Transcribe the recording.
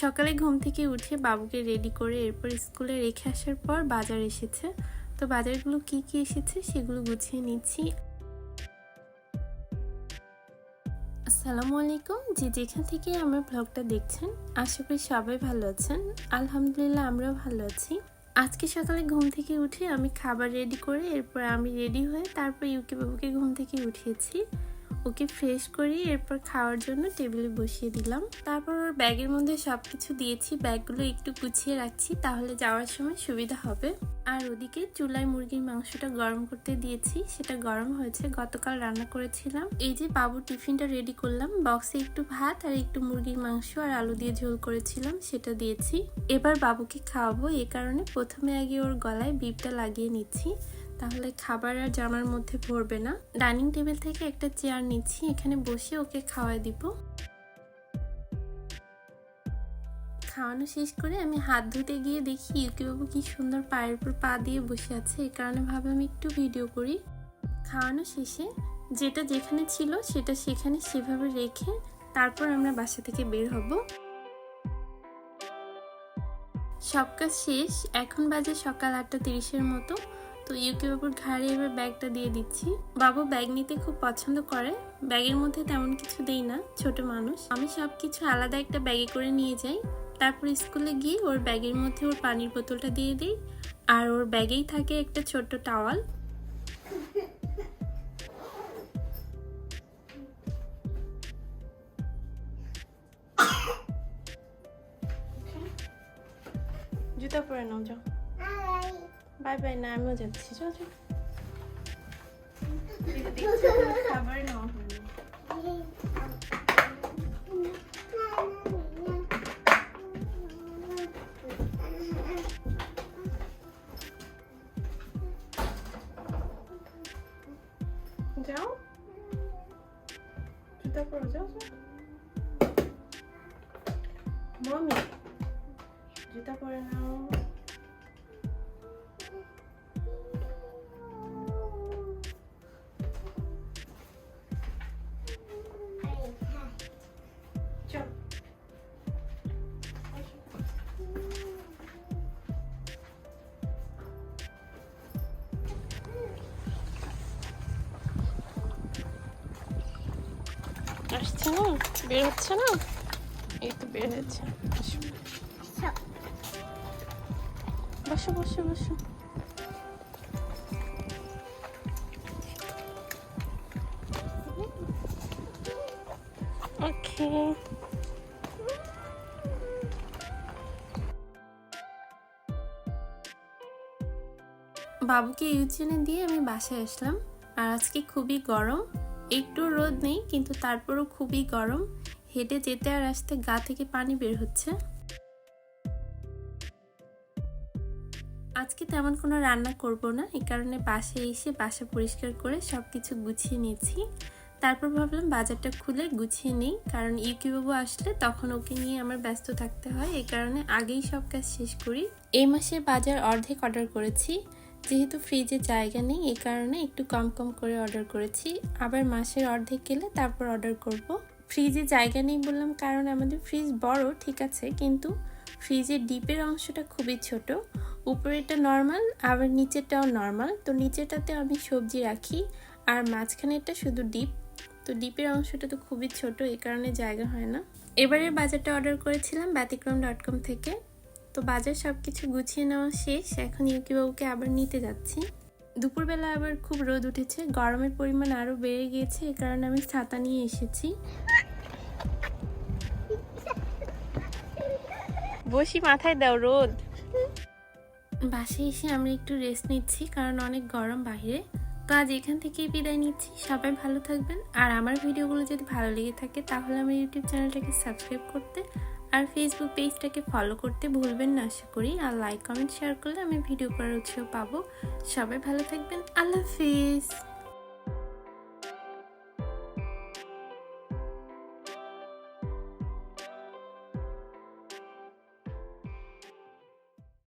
সকালে ঘুম থেকে উঠে বাবুকে রেডি করে এরপর স্কুলে রেখে আসার পর বাজার এসেছে। তো বাজারগুলো কি কি এসেছে সেগুলো গুছিয়ে নিচ্ছি। আসসালামু আলাইকুম। যে যেখান থেকে আমার ব্লগটা দেখছেন, আশা করি সবাই ভালো আছেন। আলহামদুলিল্লাহ আমরাও ভালো আছি। আজকে সকালে ঘুম থেকে উঠে আমি খাবার রেডি করে এরপর আমি রেডি হয়ে তারপর ইউকে বাবুকে ঘুম থেকে উঠিয়েছি। ওকে ফ্রেশ করে এরপর খাওয়ার জন্য টেবিলে বসিয়ে দিলাম। তারপর ওর ব্যাগের মধ্যে সব কিছু দিয়েছি। ব্যাগগুলো একটু গুছিয়ে রাখছি, তাহলে যাওয়ার সময় সুবিধা হবে। আর ওদিকে চুলায় মুরগির মাংসটা গরম করতে দিয়েছি। সেটা গরম হয়েছে, গতকাল রান্না করেছিলাম। এই যে বাবুর টিফিনটা রেডি করলাম। বক্সে একটু ভাত আর একটু মুরগির মাংস আর আলু দিয়ে ঝোল করেছিলাম, সেটা দিয়েছি। এবার বাবুকে খাওয়াবো। এ কারণে প্রথমে আগে ওর গলায় বিপটা লাগিয়ে নিচ্ছি। তাহলে খাবার আর জামার মধ্যে পড়বে না। ডাইনিং টেবিল থেকে একটা চেয়ার নিচ্ছি, এখানে বসে ওকে খাওয়াই দিব। খাওয়ানো শেষ করে আমি হাত ধুতে গিয়ে দেখি ইউকি বাবু কি সুন্দর পায়ের উপর পা দিয়ে বসে আছে, এ কারণে ভাবে আমি একটু ভিডিও করি। খাওয়ানো শেষে যেটা যেখানে ছিল সেটা সেখানে সেভাবে রেখে তারপর আমরা বাসা থেকে বের হব। সব কাজ শেষ, এখন বাজে সকাল আটটা তিরিশের মতো। তো ইউকে বাবুর ঘাড়ে এবার ব্যাগটা দিয়ে দিচ্ছি। বাবু ব্যাগ নিতে খুব পছন্দ করে। ব্যাগের মধ্যে তেমন কিছু দেই না, ছোট মানুষ। আমি সব কিছু আলাদা একটা ব্যাগে করে নিয়ে যাই। তারপর স্কুলে গিয়ে ওর ব্যাগের মধ্যে ওর পানির বোতলটা দিয়ে দিই। আর ওর ব্যাগেই থাকে একটা ছোট্ট টাওয়াল। জুতা পরে নাও, যাও। বাই বাই না আমিও যাচ্ছি চল চল খাবার নাও যাও জুতা পরো যাও যাও মমি জুতা পরে নাও চল আসছে না? বের হচ্ছে না? এই তো বের বসো বসো বসো। বাবুকে ইউজেনে দিয়ে আমি বাসায় আসলাম। আর আজকে খুবই গরম। একটু রোদ নেই, কিন্তু তারপরও খুবই গরম। হেঁটে যেতে আর আসতে গা থেকে পানি বের হচ্ছে। আজকে তেমন কোনো রান্না করব না এই কারণে বাসায় এসে বাসা পরিষ্কার করে সব কিছু গুছিয়ে নিয়েছি। তারপর ভাবলাম বাজারটা খুলে গুছিয়ে নিই, কারণ ইউকি বাবু আসলে তখন ওকে নিয়ে আমার ব্যস্ত থাকতে হয় এই কারণে আগেই সব কাজ শেষ করি। এই মাসের বাজার অর্ধেক অর্ডার করেছি। যেহেতু ফ্রিজে জায়গা নেই, এই কারণে একটু কম কম করে অর্ডার করেছি। আবার মাসের অর্ধেক গেলে তারপর অর্ডার করব। ফ্রিজে জায়গা নেই বললাম, কারণ আমাদের ফ্রিজ বড়, ঠিক আছে, কিন্তু ফ্রিজের ডিপের অংশটা খুবই ছোট। উপরেরটা নর্মাল আবার নিচেরটাও নর্মাল তো নিচেরটাতে আমি সবজি রাখি, আর মাঝখানেরটা শুধু ডিপ তো ডিপের অংশটা তো খুবই ছোট, এই কারণে জায়গা হয় না। এবারের বাজারটা অর্ডার করেছিলাম ব্যতিক্রম ডট কম থেকে। তো বাজার সব কিছু গুছিয়ে নেওয়া শেষ। এখন ইউকি বাবুকে আবার নিতে যাচ্ছি। দুপুরবেলা আবার খুব রোদ উঠেছে। গরমের পরিমাণ আরও বেড়ে গিয়েছে এই কারণে আমি ছাতা নিয়ে এসেছি। বসি মাথায় দাও রোদ। বাসে এসে আমরা একটু রেস্ট নিচ্ছি কারণ অনেক গরম বাইরে। তো আজ এখান থেকেই বিদায় নিচ্ছি। সবাই ভালো থাকবেন। আর আমার ভিডিওগুলো যদি ভালো লেগে থাকে তাহলে আমার ইউটিউব চ্যানেলটাকে সাবস্ক্রাইব করতে আর ফেসবুক পেজটাকে ফলো করতে ভুলবেন না, আশা করি। আর লাইক কমেন্ট শেয়ার করলে আমি ভিডিও করার উৎসাহ পাবো। সবাই ভালো থাকবেন। আল্লাহ হাফিজ।